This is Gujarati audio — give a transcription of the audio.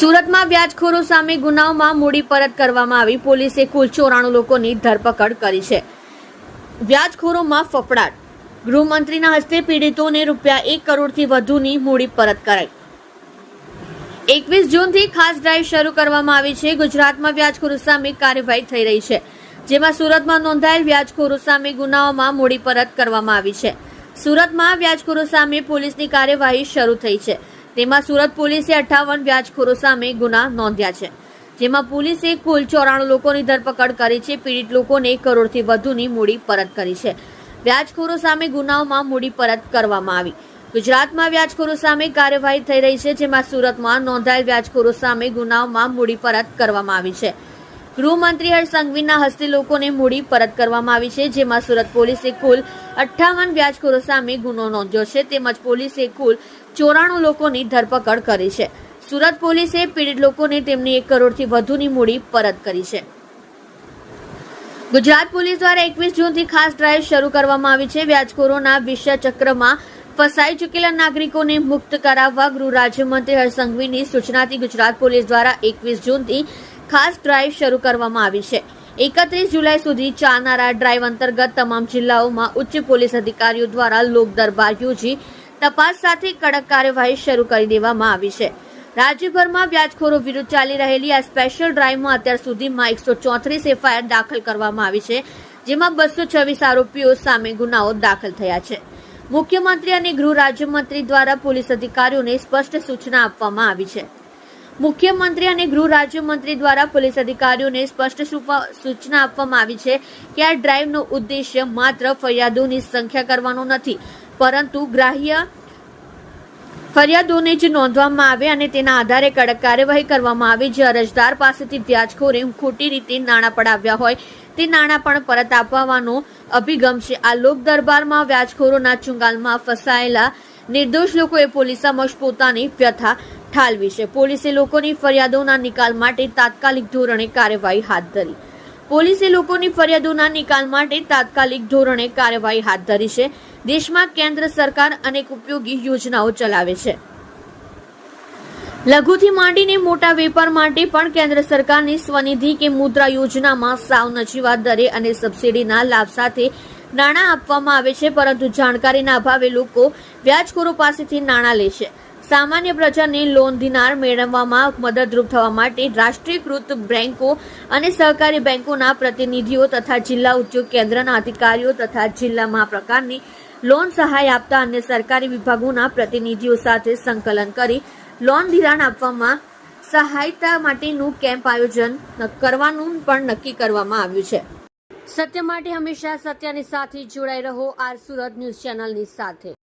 સુરતમાં વ્યાજખોરો સામે ગુનાઓમાં મૂડી પરત કરવામાં આવી. પોલીસે કુલ ચોરાણું લોકોની ધરપકડ કરી છે. વ્યાજખોરોમાં ફફડાટ. ગૃહમંત્રીના હસ્તે પીડિતોને રૂપિયા એક કરોડથી વધુની મૂડી પરત કરાઈ. એકવીસ જૂનથી ખાસ ડ્રાઈવ શરૂ કરવામાં આવી છે. ગુજરાતમાં વ્યાજખોરો સામે કાર્યવાહી થઈ રહી છે. જેમાં સુરતમાં નોંધાયેલ વ્યાજખોરો સામે ગુનાઓમાં મૂડી પરત કરવામાં આવી છે. સુરતમાં વ્યાજખોરો સામે પોલીસની કાર્યવાહી શરૂ થઈ છે. તેમાં સુરત પોલીસે અઠ્ઠાવન વ્યાજખોરો સામે ગુના નોંધ્યા છે, જેમાં પોલીસે કુલ ચોરાણું લોકોની ધરપકડ કરી છે, પીડિત લોકોને કરોડથી વધુની મૂડી પરત કરી છે. વ્યાજખોરો સામે ગુનાઓમાં મૂડી પરત કરવામાં આવી. ગુજરાતમાં વ્યાજખોરો સામે કાર્યવાહી થઈ રહી છે, જેમાં સુરતમાં નોંધાયેલ વ્યાજખોરો સામે ગુનાઓમાં મૂડી પરત કરવામાં આવી છે. ગૃહમંત્રી હર્ષ સંઘવીના હસ્તે લોકોને મૂડી પરત કરવામાં આવી છે, જેમાં સુરત પોલીસે કુલ અઠ્ઠાવન વ્યાજખોરો સામે ગુનો નોંધ્યો છે, તેમજ પોલીસે કુલ ચોરાણું લોકોની ધરપકડ કરી છે. સુરત પોલીસે પીડિત લોકોને તેમની એક કરોડથી વધુની મૂડી પરત કરી છે. ગુજરાત પોલીસ દ્વારા એકવીસ જૂનથી ખાસ ડ્રાઈવ શરૂ કરવામાં આવી છે. વ્યાજખોરોના વિષય ચક્રમાં ફસાઈ ચૂકેલા નાગરિકોને મુક્ત કરાવવા ગૃહ રાજ્યમંત્રી હર્ષ સંઘવીની સૂચનાથી ગુજરાત પોલીસ દ્વારા એકવીસ જૂનથી ખાસ ડ્રાઈવ શરૂ કરવામાં આવી છે. એકત્રીસ જુલાઈ સુધી ચાલનારા ડ્રાઈવ અંતર્ગત તમામ જિલ્લાઓમાં ઉચ્ચ પોલીસ અધિકારીઓ દ્વારા લોક દરબાર યોજી તપાસ સાથે કડક કાર્યવાહી શરૂ કરી દેવામાં આવી છે. રાજ્યભરમાં વ્યાજખોરો વિરુદ્ધ ચાલી રહેલી આ સ્પેશિયલ ડ્રાઈવમાં અત્યાર સુધીમાં એકસો ચોત્રીસ એફઆઈઆર દાખલ કરવામાં આવી છે, જેમાં બસો છવ્વીસ આરોપીઓ સામે ગુનાઓ દાખલ થયા છે. મુખ્યમંત્રી અને ગૃહ રાજ્યમંત્રી દ્વારા પોલીસ અધિકારીઓને સ્પષ્ટ સૂચના આપવામાં આવી છે. મુખ્યમંત્રી અને ગૃહ રાજ્યમંત્રી દ્વારા પોલીસ અધિકારીઓને સ્પષ્ટ સૂચના આપવામાં આવી છે કે આ ડ્રાઈવનો ઉદ્દેશ્ય માત્ર ફરિયાદોની સંખ્યા કરવાનો નથી પરંતુ ગ્રાહ્ય ફરિયાદોને જ નોંધવામાં આવે અને તેના આધારે કડક કાર્યવાહી કરવામાં આવે, જે અરજદાર પાસેથી વ્યાજખોરે ખોટી રીતે નાણાં પડાવ્યા હોય, તે નાણાં પણ પરત આપવાનો અભિગમ છે. આ લોક દરબારમાં વ્યાજખોરોના ચુંગાલમાં ફસાયેલા નિર્દોષ લોકોએ પોલીસ સમક્ષ પોતાની વ્યથા ઠાલવી છે. પોલીસે લોકોની ફરિયાદોના નિકાલ માટે તાત્કાલિક ધોરણે કાર્યવાહી હાથ ધરી. પોલીસે લોકોની ફરિયાદોના નિકાલ માટે તાત્કાલિક ધોરણે કાર્યવાહી હાથ ધરી છે. દેશમાં કેન્દ્ર સરકાર અનેક ઉપયોગી યોજનાઓ ચલાવે છે. લઘુથી માંડીને મોટા વેપાર માટે પણ કેન્દ્ર સરકારની સ્વનિધિ કે મુદ્રા યોજનામાં સાવ નજીવા દરે અને સબસિડીના લાભ સાથે નાણાં આપવામાં આવે છે, પરંતુ જાણકારીના અભાવે લોકો વ્યાજખોરો પાસેથી નાણાં લે છે. સામાન્ય પ્રજાને લોન દિનાર મેળવવામાં મદદરૂપ થવા માટે રાષ્ટ્રીયકૃત બેંકો અને સહકારી બેન્કોના પ્રતિનિધિઓ તથા જિલ્લા ઉદ્યોગ કેન્દ્રના અધિકારીઓ તથા જિલ્લામાં પ્રકારની લોન સહાય આપતા અન્ય સરકારી વિભાગોના પ્રતિનિધિઓ સાથે સંકલન કરી લોન ધિરાણ આપવામાં સહાયતા માટેનું કેમ્પ આયોજન કરવાનું પણ નક્કી કરવામાં આવ્યું છે. સત્ય માટે હંમેશા સત્યની સાથે જોડાઈ રહો આર સુરત ન્યૂઝ ચેનલની સાથે.